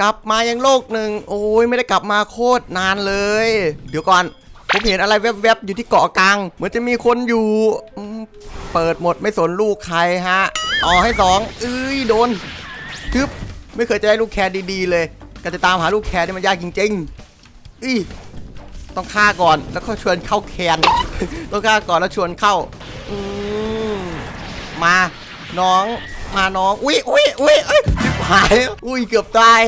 กลับมายังโลกหนึ่งโอ้ยไม่ได้กลับมาโคตรนานเลย เดี๋ยวก่อนผมเห็นอะไรแวบๆอยู่ที่เกาะกลาง เหมือนจะมีคนอยู่เปิดหมดไม่สนลูกใครฮะต่อให้สองเอ้ยโดนทึบไม่เคยจะได้ลูกแคร์ดีๆเลยการจะตามหาลูกแคร์นี่มันยากจริงๆอีต้องฆ่าก่อนแล้วก็ชวนเข้าแคนต้องฆ่าก่อนแล้วชวนเข้าอืมมาน้องมาน้องอุ้ยอุ้ยอุ้ยอย หาย อุ้ยเกือบตาย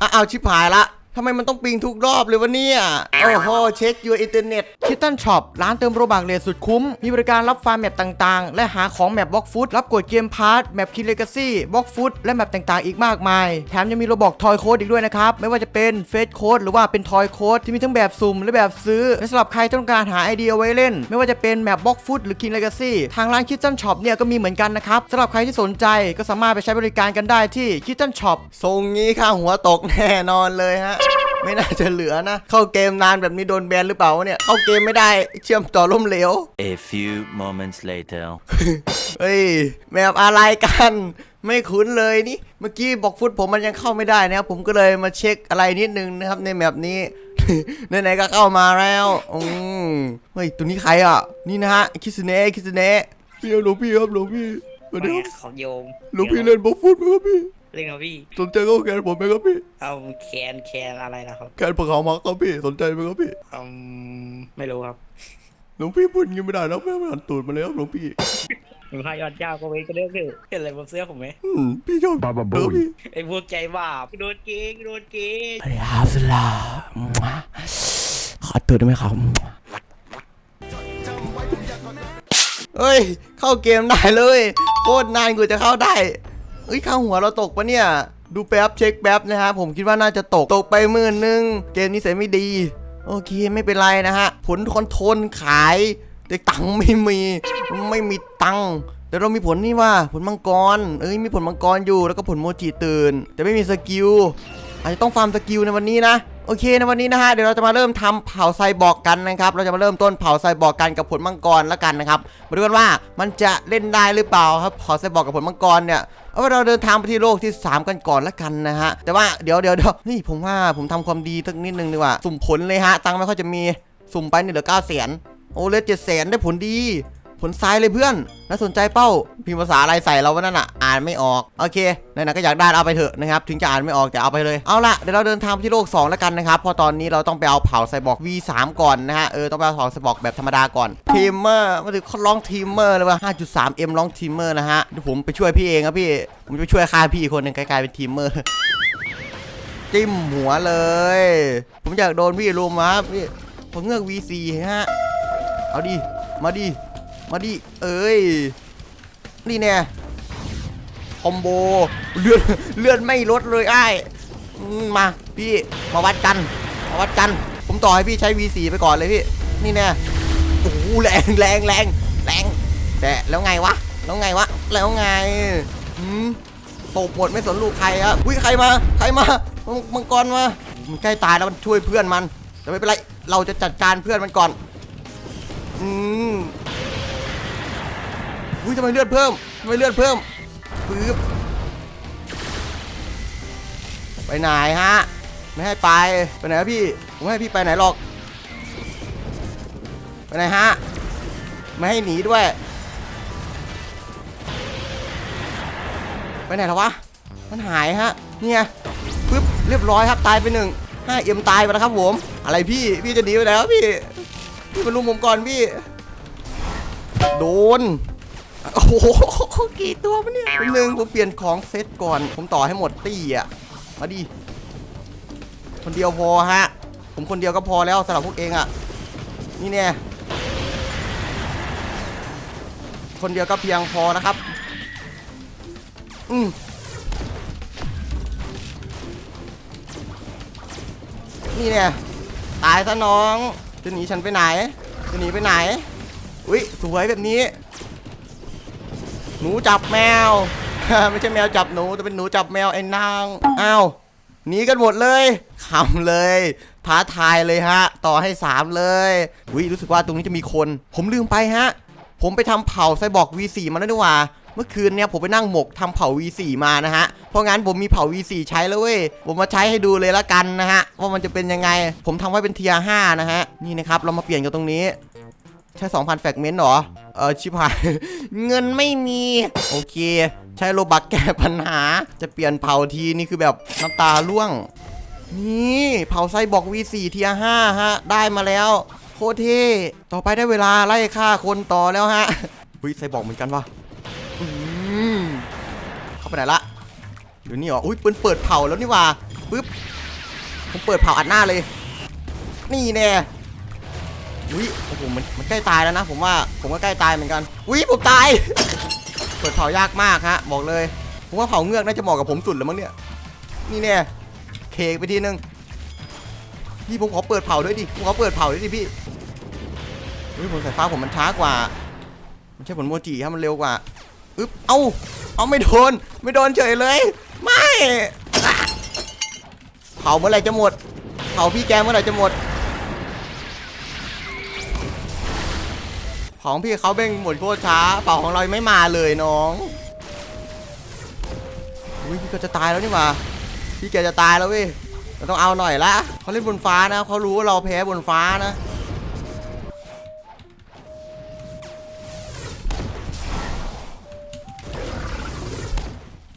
อะเอาชิบหายละ ทำไมมันต้องปิงทุกรอบเลยวะเนี่ย โอ้โห เช็คยูอินเทอร์เน็ตคิตตันช็อปร้านเติมโรบักเลทสุดคุ้ม มีบริการรับฟาร์มแมปต่างๆ และหาของแมปบล็อกฟุตรับกดเกมพาร์ทแมปคินเลกาซี่บล็อกฟุตและแมปต่างๆ อีกมากมาย แถมยังมีโรบอกทอยโค้ดอีกด้วยนะครับ ไม่ว่าจะเป็นเฟสโค้ดหรือว่าเป็นทอยโค้ดที่มีทั้งแบบสุ่มและแบบซื้อและสำหรับใครต้องการหาไอเดียเอาไว้เล่น ไม่ว่าจะเป็นแมปบล็อกฟุตหรือคินเลกาซี่ทางร้านคิตตันช็อปเนี่ยก็มีเหมือนกันนะครับสำหรับใครที่สนใจก็สามารถไปใช้บริการกันได้ที่คิตตันช็อปทรงนี้ค่าหัวตกแน่นอนเลยฮะ ไม่น่าจะเหลือนะ เข้าเกมนานแบบนี้โดนแบนหรือเปล่าวะเนี่ย เข้าเกมไม่ได้ เชื่อมต่อล่มเหลว A few moments later. เฮ้ยแมปอะไรกันไม่คุ้นเลยนี่ เมื่อกี้บอกฟุตผมมันยังเข้าไม่ได้นะครับผมก็เลยมาเช็คอะไรนิดนึงนะครับในแมปนี้ไหนๆก็เข้ามาแล้วอืมเฮ้ยตัวนี้ใครอะ นี่นะฮะคิสเนะคิสเนะพี่หลวงพี่ครับหลวงพี่สวัสดีครับเขาโยมหลวงพี่เล่นบอกฟุตไหมครับพี่ เล่นกับพี่ สนใจเข้าแกนผมไหมครับพี่เอาแคนแคนอะไรนะครับแกนปะเขามักครับพี่สนใจไหมครับพี่อืมไม่รู้ครับหลวงพี่พูดอย่างนี้ไม่ได้แล้วแม่ไม่หันตูดมาเลยครับหลวงพี่หนูพายอดยาวก็เว้ยก็เรื่องคือเห็นอะไรบนเสื้อผมไหมอืมพี่ชอบบาบาบูพี่ไอ้พวกใจบาปโดนเกงโดนเกงสวัสดีครับสุลาขอตูดได้ไหมครับเฮ้ย เข้าเกมได้เลย โคตรนานกว่าจะเข้าได้ เอ้ยข้าหัวเราตกปะเนี่ย ดูแป๊บเช็คแป๊บนะฮะผมคิดว่าน่าจะตกตกไปหมื่นหนึ่งเกมนี้เสร็จไม่ดี โอเคไม่เป็นไรนะฮะ ผลคอนโทรลขายแต่ตังค์ไม่มีไม่มีตังค์แต่เรามีผลนี่ว่าผลมังกร เอ้ยมีผลมังกรอยู่แล้วก็ผลโมจิตื่น แต่ไม่มีสกิล อาจจะต้องฟาร์มสกิลในวันนี้นะโอเคในวันนี้นะฮะเดี๋ยวเราจะมาเริ่มทำเผาไซบอร์กกันนะครับเราจะมาเริ่มต้นเผาไซบอร์กกันกับผลมังกรแล้วกันนะครับมาดูกันว่ามันจะเล่นได้หรือเปล่าครับเผาไซบอร์กกับผลมังกรเนี่ยเอาว่าเราเดินทางไปที่โลกที่ 3 กันก่อนแล้วกันนะฮะแต่ว่าเดี๋ยวเดี๋ยวเดี๋ยวนี่ผมว่าผมทำความดีสักนิดนึงดีกว่าสุ่มผลเลยฮะตังค์ไม่ค่อยจะมีสุ่มไปเนี่ยเหลือเก้าแสนโอ้เลยเจ็ดแสนได้ผลดี ผลซ้ายเลยเพื่อนน่าสนใจเป้าพิมพ์ภาษาอะไรใส่เราวะนั่นอะอ่านไม่ออกโอเคไหนๆก็อยากได้เอาไปเถอะนะครับถึงจะอ่านไม่ออกแต่เอาไปเลยเอาละเดี๋ยวเราเดินทางไปที่โลก 2 แล้วกันนะครับพราะตอนนี้เราต้องไปเอาเผาไซบอร์ก V3 ก่อนนะฮะเออต้องไปเอาเผาไซบอร์กแบบธรรมดาก่อนทีมเมอร์มาถึงเขาลองทีมเมอร์เลยว่า 5.3M ลองทีมเมอร์นะฮะเดี๋ยวผมไปช่วยพี่เองครับพี่ผมจะไปช่วยฆ่าพี่อีกคนหนึ่งกลายเป็นทีมเมอร์จิ้มหัวเลย ผมอยากโดนพี่ลุมครับพี่ผมเงือก V4 ฮะเอาดิมาดิ มาดิ เอ้ย นี่แน่คอมโบ เลือด เลือดไม่ลดเลยไอ้มา พี่ มาวัดกัน มาวัดกัน ผมต่อให้พี่ใช้ V4 ไปก่อนเลยพี่ นี่แน่โอ้โหแรงแรงแรงแรง แต่แล้วไงวะ แล้วไงวะ แล้วไงหืมตบหมดไม่สนลูกใครครับอุ้ยใครมา ใครมามังมังกรมา มันใกล้ตายแล้วมันช่วยเพื่อนมัน แต่ไม่เป็นไร เราจะจัดการเพื่อนมันก่อน อืม อุ้ยทำไมเลือดเพิ่มทำไมเลือดเพิ่มปึ๊บไปไหนฮะ ไม่ให้ไป ไปไหนพี่ ผมไม่ให้พี่ไปไหนหรอก ไปไหนฮะ ไม่ให้หนีด้วย ไปไหนแล้ววะ มันหายฮะ เนี่ไงปึ๊บ เรียบร้อยครับ ตายไปหนึ่งห้าเอ็มตายไปแล้วครับผม อะไรพี่ พี่จะหนีไปไหนครับพี่ พี่มาลุมผมก่อนพี่ โดน โอ้โหกี่ตัวมันเนี่ยหนึ่งผมเปลี่ยนของเซตก่อน ผมต่อให้หมดตี้อะ มาดิ คนเดียวพอฮะ ผมคนเดียวก็พอแล้วสำหรับพวกเองอะ นี่เนี่ย คนเดียวก็เพียงพอนะครับ อืมนี่เนี่ย ตายซะน้อง จะหนีฉันไปไหน จะหนีไปไหน อุ้ยสวยแบบนี้ หนูจับแมว ไม่ใช่แมวจับหนูแต่เป็นหนูจับแมวไอ้นางอ้าวหนีกันหมดเลยขำเลย ท้าทายเลยฮะ ต่อให้3เลยอุ้ยรู้สึกว่าตรงนี้จะมีคน ผมลืมไปฮะ ผมไปทำเผาไซบอร์ก V4 มาแล้วนี่หว่า เมื่อคืนเนี่ยผมไปนั่งหมกทำเผา V4 มานะฮะ เพราะงั้นผมมีเผา V4 ใช้แล้วเว้ย ผมมาใช้ให้ดูเลยละกันนะฮะ ว่ามันจะเป็นยังไง ผมทำไว้เป็นเทียร์5นะฮะ นี่นะครับ เรามาเปลี่ยนกันตรงนี้ ใช้ 2,000 แฟกเมนต์หรอ เออชิบหาย เงินไม่มี โอเค ใช้โลบักแก้ปัญหา จะเปลี่ยนเผาทีนี่คือแบบน้ำตาล่วง นี่เผาไซบอก V4 เทียร์5ฮะ ได้มาแล้ว โคตรเท่ต่อไปได้เวลาไล่ฆ่าคนต่อแล้วฮะวิไซบอกเหมือนกันวะอืมเข้าไปไหนละอยู่นี่เหรอ อุ้ยปืนเปิดเผาแล้วนี่ว่าปึ๊บผมเปิดเผาอัดหน้าเลย นี่แน่ อุ้ยโอ้โหมันมันใกล้ตายแล้วนะ ผมว่าผมก็ใกล้ตายเหมือนกันอุ้ยผมตาย เปิดเผายากมากฮะบอกเลย ผมว่าเผาเงือกน่าจะเหมาะกับผมสุดแล้วมั้งเนี่ยนี่แน่เคกไปทีนึงพี่ผมขอเปิดเผาด้วยดิผมขอเปิดเผาด้วยดิพี่เฮ้ยผลสายฟ้าผมมันช้ากว่ามันใช่ผลโมจิครับมันเร็วกว่าอึ๊บเอ้าเอาไม่โดนไม่โดนเฉยเลย ไม่เผาเมื่อไหร่จะหมดเผาพี่แกเมื่อไหร่จะหมด ของพี่เขาเบ่งหมดโคตรช้าเป่าของเราไม่มาเลยน้องอุ้ยพี่ก็จะตายแล้วนี่หว่าพี่แกจะตายแล้วเว้ยเราต้องเอาหน่อยละเขาเล่นบนฟ้านะเขารู้ว่าเราแพ้บนฟ้านะ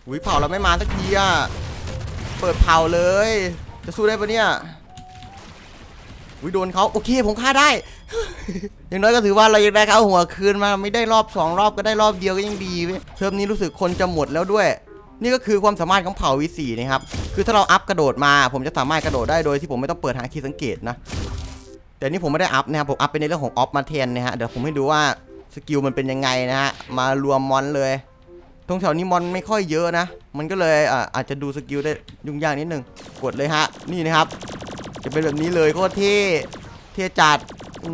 อุ้ยเผาเราไม่มาสักทีอะ เปิดเผาเลย จะสู้ได้ปะเนี่ยอุ้ยโดนเขาโอเคผมฆ่าได้ อย่างน้อยก็ถือว่าเรายังได้เขาหัวคืนมาไม่ได้รอบสองรอบก็ได้รอบเดียวก็ยังดีเว้ยเทอมนี้รู้สึกคนจะหมดแล้วด้วย นี่ก็คือความสามารถของเผ่าวีสีนะครับคือถ้าเราอัพกระโดดมา ผมจะสามารถกระโดดได้โดยที่ผมไม่ต้องเปิดหาคีย์สังเกตนะแต่นี่ผมไม่ได้อัพนะครับผมอัพเป็นในเรื่องของออฟมาแทนนะฮะเดี๋ยวผมให้ดูว่าสกิลมันเป็นยังไงนะฮะมารวมมอนเลยตรงแถวนี้มอนไม่ค่อยเยอะนะ มันก็เลยอ่าอาจจะดูสกิลได้ยุ่งยากนิดนึง กดเลยฮะ นี่นะครับ จะเป็นแบบนี้เลยโคตรเท่ เท่จัด อื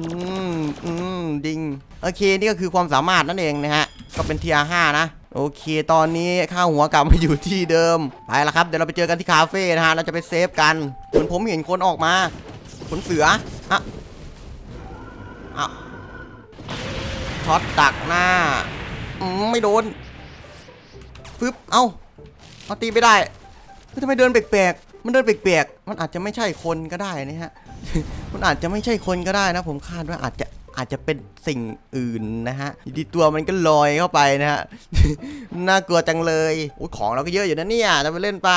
มอืมดิงโอเคนี่ก็คือความสามารถนั่นเองนะฮะ ก็เป็นเทียห้านะโอเค ตอนนี้ข้าหัวกลับมาอยู่ที่เดิม ไปละครับ เดี๋ยวเราไปเจอกันที่คาเฟ่นะฮะ เราจะไปเซฟกัน เหมือนผมเห็นคนออกมา ขนเสืออะอะช็อตดักหน้า อืมไม่โดน ฟึบ เอ้าเอาตีไม่ได้เฮ้ยทำไมเดินแปลกๆ มันเดินแปลกๆ มันอาจจะไม่ใช่คนก็ได้นะฮะ มันอาจจะไม่ใช่คนก็ได้นะ ผมคาดว่าอาจจะอาจจะเป็นสิ่งอื่นนะฮะดีตัวมันก็ลอยเข้าไปนะฮะ น่ากลัวจังเลยโอ้ยของเราก็เยอะอยู่นะเนี่ยทำไปเล่นไป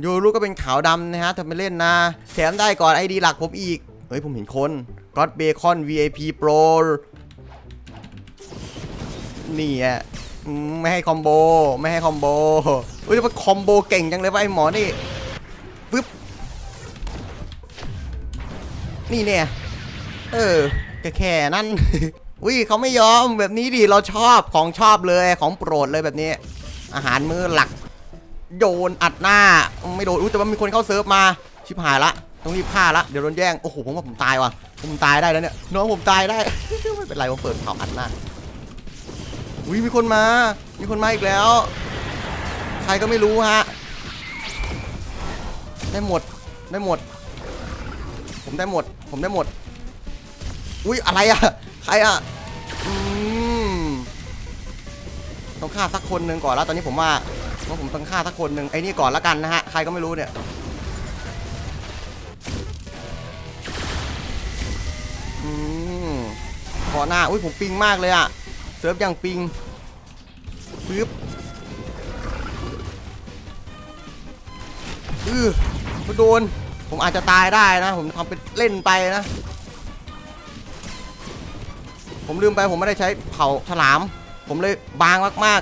โยรูก็เป็นขาวดำนะฮะทำไปเล่นนะ แถมได้ก่อนไอดีหลักผมอีก เฮ้ยผมเห็นคน God Bacon VIP Pro นี่อะไม่ให้คอมโบ ไม่ให้คอมโบเฮ้ยมันคอมโบเก่งจังเลยว่าไอหมอนี่ปึ๊บ นี่เนี่ย เออแค่แค่นั้น อุ้ยเขาไม่ยอมแบบนี้ดิเราชอบของชอบเลยของโปรดเลยแบบนี้ อาหารมื้อหลัก โยนอัดหน้า ไม่โดนอุ้ยแต่ว่ามีคนเข้าเซิร์ฟมา ชิบหายละต้องรีบฆ่าละเดี๋ยวโดนแย่งโอ้โหผมว่าผมตายว่ะผมตายได้แล้วเนี่ยน้องผมตายได้ ไม่เป็นไรผมเปิดเผาอัดหน้าอุ้ยมีคนมา มีคนมาอีกแล้ว ใครก็ไม่รู้ฮะได้หมดได้หมด ผมได้หมด ผมได้หมด อุ้ยอะไรอะใครอะอืมต้องฆ่าสักคนหนึ่งก่อนแล้ว ตอนนี้ผมว่าว่าผมต้องฆ่าสักคนหนึ่งไอ้นี่ก่อนละกันนะฮะ ใครก็ไม่รู้เนี่ย อืมขอหน้า อุ้ยผมปิงมากเลยอะเซิร์ฟยังปิงปึ๊บอือมาโดน ผมอาจจะตายได้นะ ผมทำเป็นเล่นไปนะ ผมลืมไปผมไม่ได้ใช้เผาฉลาม ผมเลยบางมาก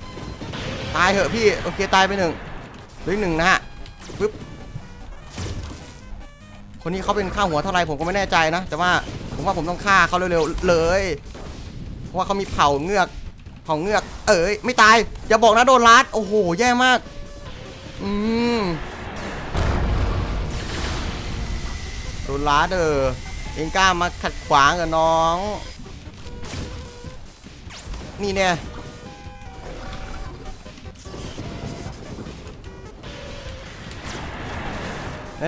ๆ ตายเหอะพี่ โอเค ตายไปหนึ่งหลือหนึ่งนะฮะปึ๊บคนนี้เขาเป็นข้าหัวเท่าไรผมก็ไม่แน่ใจนะ แต่ว่าผมว่าผมต้องฆ่าเขาเร็วๆเลย เพราะว่าเขามีเผาเงือกเผาเงือก เอ้ยไม่ตายอย่าบอกนะโดนลัดโอ้โหแย่มาก อืม นลัดเออเองกล้ามาขัดขวางกับน้อง นี่เนี่ย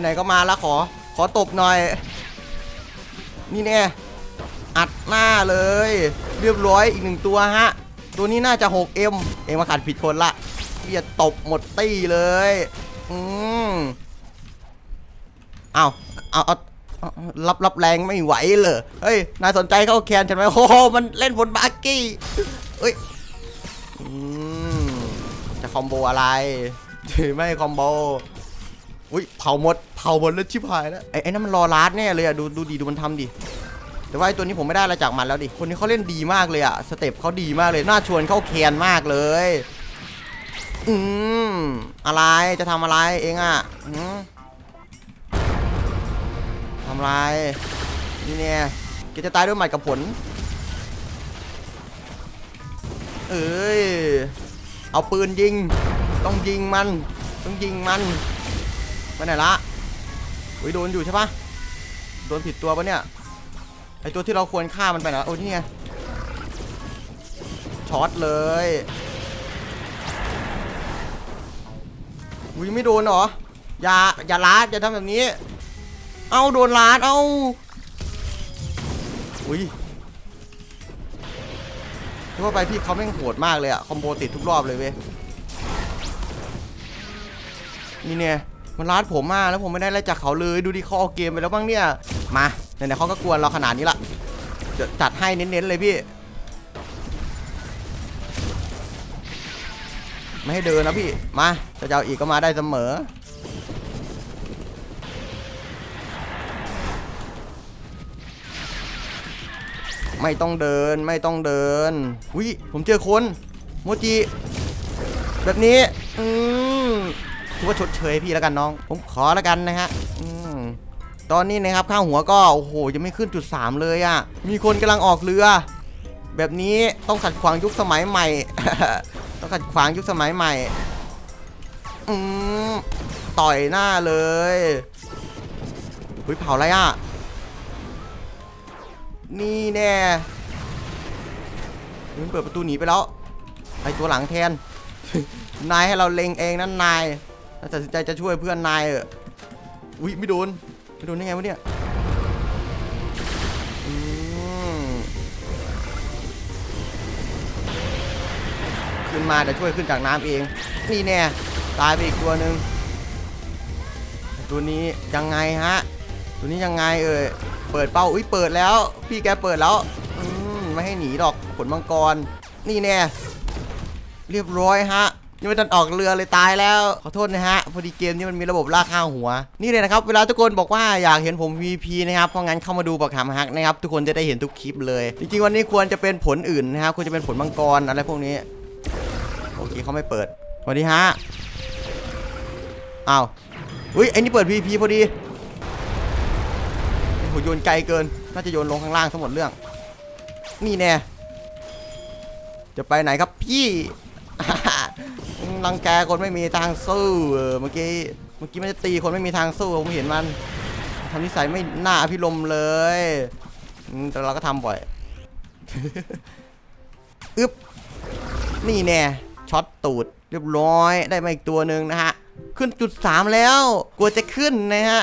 ไหนๆก็มาแล้วขอ ขอตบหน่อย นี่เนี่ยอัดหน้าเลย เรียบร้อยอีกหนึ่งตัวฮะ ตัวนี้น่าจะ 6M เองมาขัดผิดคนละพี่จะตบหมดตี้เลย อืมเอาเอาเอา รับรับแรงไม่ไหวเลยเฮ้ย นายสนใจเข้าแคนฉันไหมโอ้โห มันเล่นบนบาร์กี้เฮ้ยจะคอมโบอะไรไม่คอมโบ อุ้ยเผาหมด เผาหมดแล้วชิบหายแล้วไอ้ไอ้นั่นมันรอลาดแน่เลยอะดูดูดีดูมันทำดิแต่ว่าไอ้ตัวนี้ผมไม่ได้อะไรจากมันแล้วดิ คนนี้เขาเล่นดีมากเลยอะสเต็ปเขาดีมากเลย น่าชวนเข้าแคนมากเลย อืม อะไร จะทำอะไรเองอะอืม ทำอะไรนี่เนี่ยแกจะตายด้วยหมัดกับผล เอ้ย เอาปืนยิง ต้องยิงมัน ต้องยิงมันไปไหนละอุ้ยโดนอยู่ใช่ปะโดนผิดตัวปะเนี่ย ไอตัวที่เราควรฆ่ามันไปนะโอ้นี่ไง ช็อตเลย อุ้ยไม่โดนหรอ อย่า อย่าลาอย่าทำแบบนี้ เอาโดนลาดเอาอุ้ยที่วไปพี่เขาแม่งโหดมากเลยอะคอมโบติดทุกรอบเลยเว้ยนี่เนี่ยมันลาดผมมากแล้วผมไม่ได้อะไรจากเขาเลยดูดิเขาเอาเกมไปแล้วบ้างเนี่ยมาไหนๆเขาก็กวนเราขนาดนี้ละเดี๋ยวจัดให้เน้นๆเลยพี่ ไม่ให้เดินนะพี่มาจะจะเอาอีกก็มาได้เสมอ ไม่ต้องเดินไม่ต้องเดินอุ้ยผมเจอคนโมจิแบบนี้ อืมถือว่าชดเชยพี่แล้วกันน้อง ผมขอแล้วกันนะฮะอืมตอนนี้นะครับข้างหัวก็โอ้โหยังไม่ขึ้นจุดสามเลยอะ่ะ มีคนกำลังออกเรือ แบบนี้ต้องขัดขวางยุคสมัยใหม่ ต้องขัดขวางยุคสมัยใหม่ อืมต่อยหน้าเลยเฮ้ยเผาอะไรอะ นี่แน่มันเปิดประตูหนีไปแล้วไปตัวหลังแทน นายให้เราเล็งเองนั่นนายตัดสินใจจะช่วยเพื่อนนายเอออุ้ยไม่โดนไม่โดนได้ไงวะเนี่ยขึ้นมาเดี๋ยวช่วยขึ้นจากน้ำเอง นี่แน่ตายไปอีกตัวหนึ่งตัวนี้ยังไงฮะ ตัวนี้ยังไงเอ่ย เปิดเป้าอุ้ยเปิดแล้ว พี่แกเปิดแล้วอืมไม่ให้หนีดอกผลมังกร นี่แน่เรียบร้อยฮะยังไม่ทันออกเรือเลยตายแล้ว ขอโทษนะฮะ พอดีเกมนี้มันมีระบบล่าค่าหัว นี่เลยนะครับ เวลาทุกคนบอกว่าอยากเห็นผม VP นะครับ เพราะงั้นเข้ามาดูบอกหามฮักนะครับ ทุกคนจะได้เห็นทุกคลิปเลย จริงๆวันนี้ควรจะเป็นผลอื่นนะครับ ควรจะเป็นผลมังกรอะไรพวกนี้ โอเคเขาไม่เปิดสวัสดีฮะ อ้าว อุ้ยไอ้นี่เปิด VP พอดีโอ้โหโยนไกลเกิน น่าจะโยนลงข้างล่างทั้งหมดเรื่อง นี่แน่ จะไปไหนครับพี่รังแกคนไม่มีทางสู้เมื่อกี้ เมื่อกี้มันจะตีคนไม่มีทางสู้ผมเห็นมันทำนิสัยไม่น่าอภิรมเลย แต่เราก็ทำบ่อย อึ๊บ นี่แน่ ช็อตตูด เรียบร้อย ได้มาอีกตัวหนึ่งนะฮะ ขึ้นจุดสามแล้ว กลัวจะขึ้นนะฮะ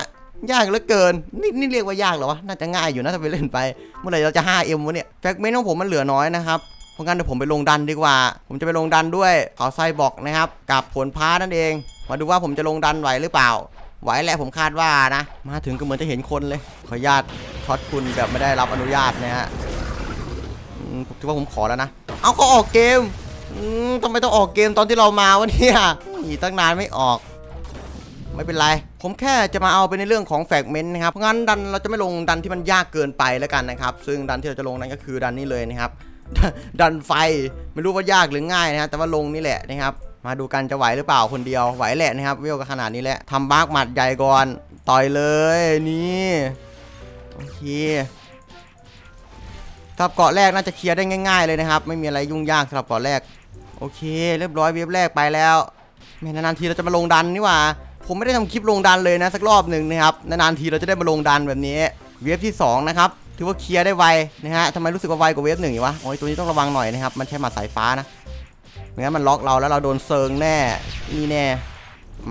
ยากเหลือเกิน นี่นี่เรียกว่ายากเหรอวะ น่าจะง่ายอยู่นะถ้าไปเล่นไป เมื่อไหร่เราจะ 5M วะเนี่ยแฟกเมนต์ของผมมันเหลือน้อยนะครับ เพราะงั้นเดี๋ยวผมไปลงดันดีกว่า ผมจะไปลงดันด้วยเขาไซบอกนะครับ กับผลพ้านั่นเอง มาดูว่าผมจะลงดันไหวหรือเปล่า ไหวแหละผมคาดว่านะ มาถึงก็เหมือนจะเห็นคนเลย ขออนุญาตช็อตคุณแบบไม่ได้รับอนุญาตนะฮะผมถือว่าผมขอแล้วนะ เอาเขาออกเกมทำไมต้องออกเกมตอนที่เรามาวะเนี่ยตั้งนานไม่ออก ไม่เป็นไร ผมแค่จะมาเอาไปในเรื่องของแฟกเมนต์นะครับ เพราะงั้นดันเราจะไม่ลงดันที่มันยากเกินไปแล้วกันนะครับ ซึ่งดันที่เราจะลงนั้นก็คือดันนี้เลยนะครับ ดันไฟ ไม่รู้ว่ายากหรือง่ายนะฮะ แต่ว่าลงนี่แหละนะครับ มาดูกันจะไหวหรือเปล่าคนเดียว ไหวแหละนะครับเวลก็ขนาดนี้แหละทำบาร์กหมัดใหญ่ก่อน ต่อยเลยนี่โอเคสำหรับเกาะแรกน่าจะเคลียร์ได้ง่าย ๆเลยนะครับ ไม่มีอะไรยุ่งยากสำหรับเกาะแรก โอเค เรียบร้อยเว็บแรกไปแล้วแม่นานๆทีเราจะมาลงดันนี่หว่า ผมไม่ได้ทำคลิปลงดันเลยนะสักรอบหนึ่งนะครับนานๆทีเราจะได้มาลงดันแบบนี้ เว็บที่สองนะครับ ถือว่าเคลียร์ได้ไวนะฮะทำไมรู้สึกว่าไวกว่าเว็บหนึ่งอยู่วะโอ้ยตัวนี้ต้องระวังหน่อยนะครับ มันใช้หมัดสายฟ้านะไม่งั้นมันล็อกเราแล้วเราโดนเซิงแน่นี่แน่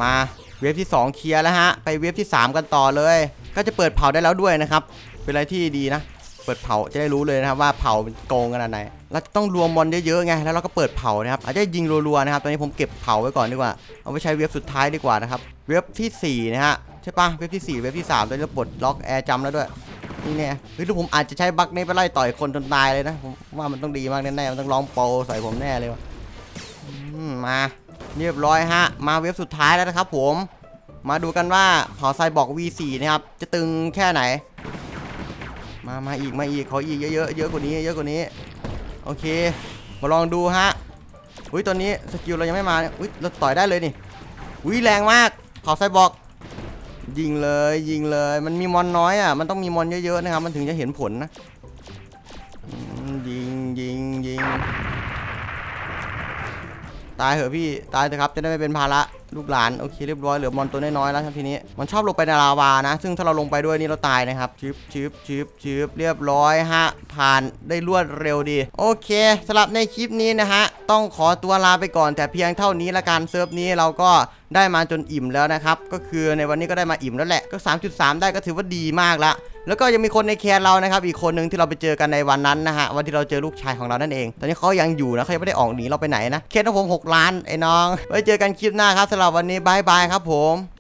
มาเว็บที่สองเคลียร์แล้วฮะไปเว็บที่สามกันต่อเลย ก็จะเปิดเผาได้แล้วด้วยนะครับเป็นอะไรที่ดีนะเปิดเผาจะได้รู้เลยนะครับว่าเผาโกงขนาดไหนเราต้องรวมมอนเยอะๆไงแล้วเราก็เปิดเผานะครับอาจจะยิงรัวๆนะครับตอนนี้ผมเก็บเผาไว้ก่อนดีกว่าเอาไปใช้เว็บสุดท้ายดีกว่านะครับ เว็บทีสี่ 4 นะฮะ ใช่ปะเว็บที่ 4 เว็บที่3ตอนนี้เราปลดล็อกแอร์จำแล้วด้วย นี่เนี่ยเฮ้ยหรือผมอาจจะใช้บั๊กนี้ไปไล่ต่อยคนจนตายเลยนะ ผมว่ามันต้องดีมากแน่ๆมันต้องร้องโปรใส่ผมแน่เลยวะมาเรียบร้อยฮะ มาเว็บสุดท้ายแล้วนะครับผมมาดูกันว่าเผาไซบอก V4 นะครับ จะตึงแค่ไหน มามาอีกมาอีกขออีกเยอะๆเยอะกว่านี้เยอะกว่านี้ โอเค มาลองดูฮะอุ้ยตอนนี้สกิลเรายังไม่มาอุ้ยเราต่อยได้เลยนี่อุ้ยแรงมาก เขาไซบอกยิงเลยยิงเลย มันมีมอนน้อยอะ มันต้องมีมอนเยอะๆนะครับ มันถึงจะเห็นผลนะยิงยิงยิง ตายเหอะพี่ตายเถอะครับจะได้ไม่เป็นภาระลูกหลานโอเคเรียบร้อยเหลือมอนตัวน้อยๆแล้วครับทีนี้มันชอบลงไปในลาวานะ ซึ่งถ้าเราลงไปด้วยนี่เราตายนะครับชิบชิบชิบชิบเรียบร้อยฮะผ่านได้รวดเร็วดี โอเคสำหรับในคลิปนี้นะฮะต้องขอตัวลาไปก่อน แต่เพียงเท่านี้ละกันเซิร์ฟนี้เราก็ได้มาจนอิ่มแล้วนะครับก็คือในวันนี้ก็ได้มาอิ่มแล้วแหละก็ 3.3 ได้ก็ถือว่าดีมากละ แล้วก็ยังมีคนในแคร์เรานะครับอีกคนหนึ่งที่เราไปเจอกันในวันนั้นนะฮะวันที่เราเจอลูกชายของเรานั่นเอง ตอนนี้เขายังอยู่นะเขายังไม่ได้ออกหนีเราไปไหนนะ เคนของผม 6 ล้านไอ้น้อง ไว้เจอกันคลิปหน้าครับสำหรับวันนี้บายบายครับผม